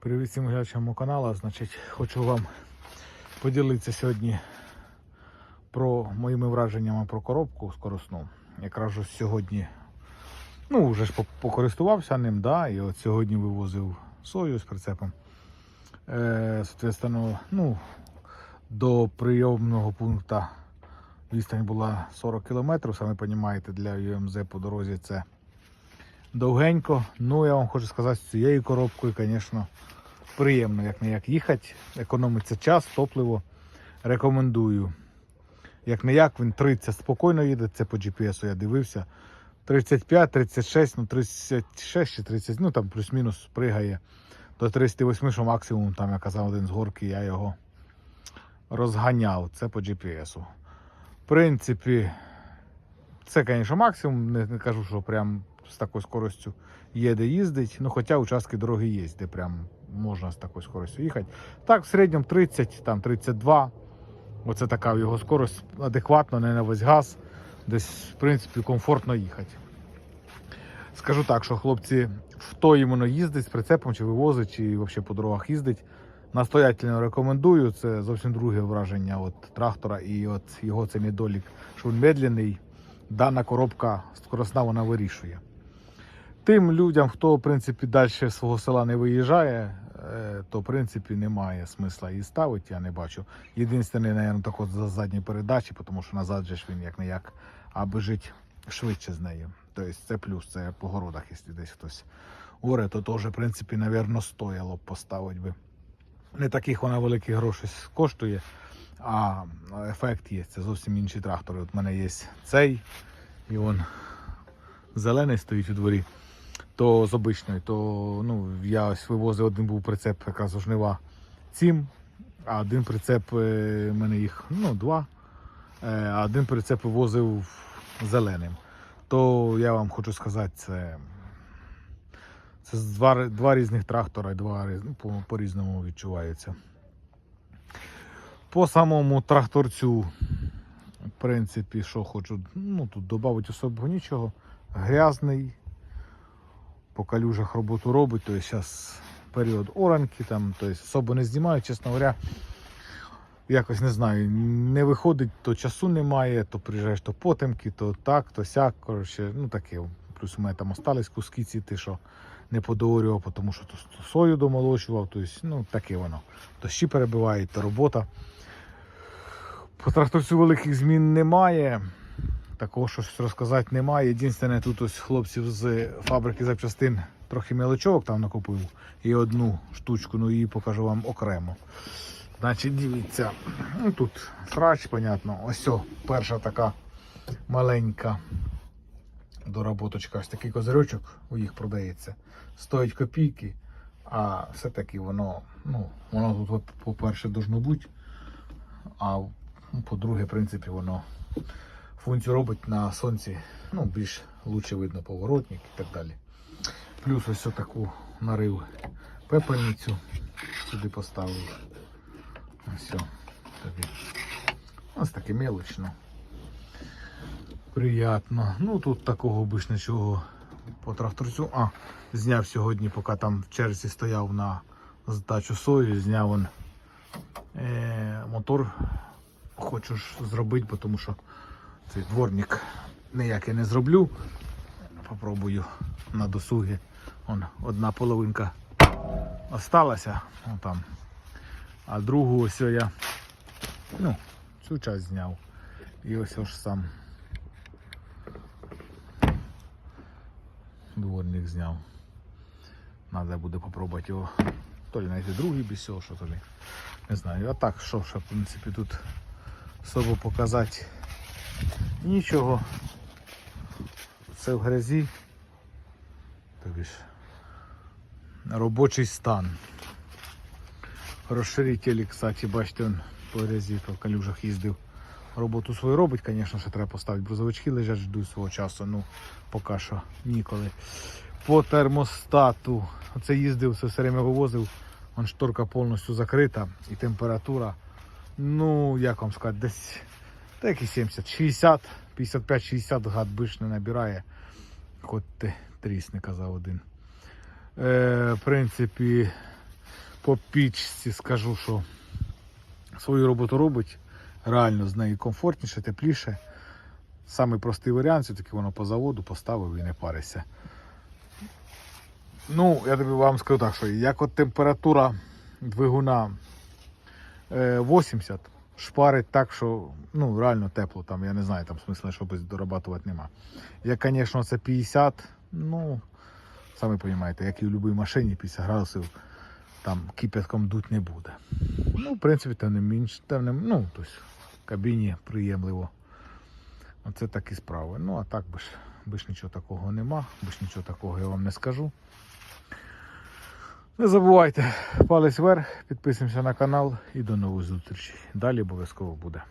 Привіт всім глядачам каналу. Значить, хочу вам поділитися сьогодні про моїми враженнями про коробку скоросну. Якраз ж сьогодні, ну, вже ж покористувався ним, да, і от сьогодні вивозив сою з прицепом. Е, соответственно, ну, до прийомного пункту відстань була 40 км, самі розумієте, для ЮМЗ по дорозі це довгенько. Ну, я вам хочу сказати, з цією коробкою, звісно, приємно, як не як їхати. Економиться час, топливо. Рекомендую. Як не як, він 30 спокійно їде, це по GPS я дивився. 35, 36, ну 36 чи 30, ну там плюс-мінус пригає до 38, що максимум, там я казав один з горки, я його розганяв. Це по GPS. В принципі, це, звісно, максимум. Не, не кажу, що прям з такою скоростю є де їздить. Ну, хоча участки дороги є, де прям можна з такою скоростю їхати. Так, в середньому 30, там 32. Оце така його скорость адекватно, не на весь газ. Десь, в принципі, комфортно їхати. Скажу так, що хлопці, хто іменно їздить з прицепом, чи вивозить, чи взагалі по дорогах їздить, настоятельно рекомендую. Це зовсім друге враження от трактора і от його це недолік, що він медленний. Дана коробка скоросна вона вирішує. Тим людям, хто в принципі далі свого села не виїжджає, е, то в принципі немає смисла її ставити, я не бачу. Єдине, мабуть, так от за задні передачі, тому що назад же ж він як не як, аби жити швидше з нею. Тобто це плюс, це по городах, якщо десь хтось оре, то теж, в принципі, мабуть, стояло б поставити би. Не таких вона великих грошей коштує, а ефект є. Це зовсім інші трактори. От в мене є цей, і він зелений стоїть у дворі то з обичної, то ну, я ось вивозив один був прицеп якраз у жнива цім, а один прицеп, е, в мене їх ну, два, е, а один прицеп вивозив зеленим. То я вам хочу сказати, це, це два, два різних трактора, два ну, по, по-різному відчувається. По самому тракторцю, в принципі, що хочу, ну тут додати особливо нічого. Грязний, по калюжах роботу робить, то зараз період оранки, там, то есть особо не знімаю, чесно говоря. Якось не знаю, не виходить, то часу немає, то приїжджаєш, то потемки, то так, то сяк. Коротше, ну таке. Плюс у мене там остались куски ці, ті, що не подорював, тому що то сою домолочував, то есть, ну таке воно. То щі перебивають, то робота. По тракторцю великих змін немає. Такого щось розказати немає. Єдине, тут ось хлопців з фабрики запчастин трохи мелочовок там накупив. І одну штучку, ну її покажу вам окремо. Значить, дивіться, ну тут срач, понятно. Ось о, перша така маленька доработочка. Ось такий козирьочок у їх продається. Стоїть копійки, а все-таки воно, ну, воно тут, по-перше, должно бути. А ну, по-друге, в принципі, воно функцію робить на сонці, ну, більш лучше видно поворотник і так далі. Плюс ось таку нарив пепельницю сюди поставив. Ось тобі. Ось таке мелочно. Приятно. Ну тут такого більш нічого по тракторцю. А, зняв сьогодні, поки там в черзі стояв на здачу сої, зняв он е, мотор. Хочу ж зробити, тому що цей дворник ніякий не зроблю. Попробую на досугі. Вон одна половинка осталася. Вон там. А другу ось я ну, цю часть зняв. І ось ось сам дворник зняв. Треба буде попробувати його. То ли знайти другий без що то ли. Не знаю. А так, що ще, в принципі, тут особо показати. Нічого. Це в грязі. Тобі ж робочий стан. Розширитель, кстати, бачите, он по грязі по калюжах їздив. Роботу свою робить, звісно, що треба поставити. Брузовички лежать, ждуть свого часу. Ну, поки що ніколи. По термостату. Оце їздив, це все время вивозив. Вон шторка повністю закрита і температура. Ну, як вам сказати, десь та які 70, 60, 55-60 гад биш не набирає. Хоч ти тріс, не казав один. Е, в принципі, по пічці скажу, що свою роботу робить. Реально з нею комфортніше, тепліше. Самий простий варіант, все-таки воно по заводу поставив і не парися. Ну, я тобі вам скажу так, що як от температура двигуна е, 80, шпарить так, що ну, реально тепло, там, я не знаю, там смисла щось дорабатувати нема. Як, звісно, це 50, ну, самі розумієте, як і в будь-якій машині 50 градусів там кипятком дуть не буде. Ну, в принципі, тим не менш, тим не, ну, тобто, в кабіні приємливо. Оце такі справи. Ну, а так би ж, би ж нічого такого нема, би ж нічого такого я вам не скажу. Не забувайте, палець вверх, підписуємося на канал і до нових зустрічей. Далі обов'язково буде.